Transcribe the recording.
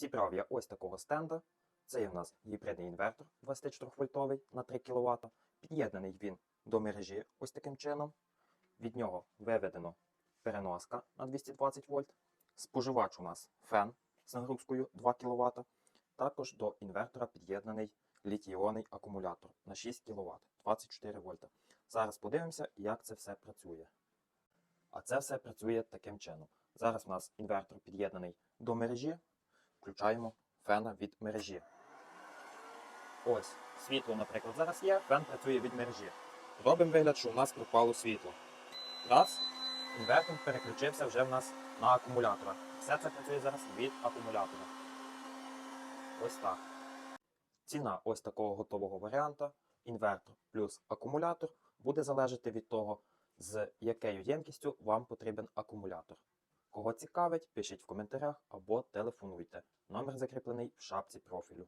Зібрав я ось такого стенда. Це є в нас гібридний інвертор 24 вольтовий на 3 кВт. Під'єднаний він до мережі ось таким чином. Від нього виведено переноска на 220 вольт. Споживач у нас фен з нагрузкою 2 кВт. Також до інвертора під'єднаний літій-іонний акумулятор на 6 кВт 24 вольта. Зараз подивимося, як це все працює. А це все працює таким чином. Зараз у нас інвертор під'єднаний до мережі. Включаємо фена від мережі. Ось, світло, наприклад, зараз є, фен працює від мережі. Робимо вигляд, що у нас пропало світло. Раз, інвертор переключився вже в нас на акумулятора. Все це працює зараз від акумулятора. Ось так. Ціна ось такого готового варіанта, інвертор плюс акумулятор, буде залежати від того, з якою ємкістю вам потрібен акумулятор. Кого цікавить, пишіть в коментарях або телефонуйте. Номер закріплений в шапці профілю.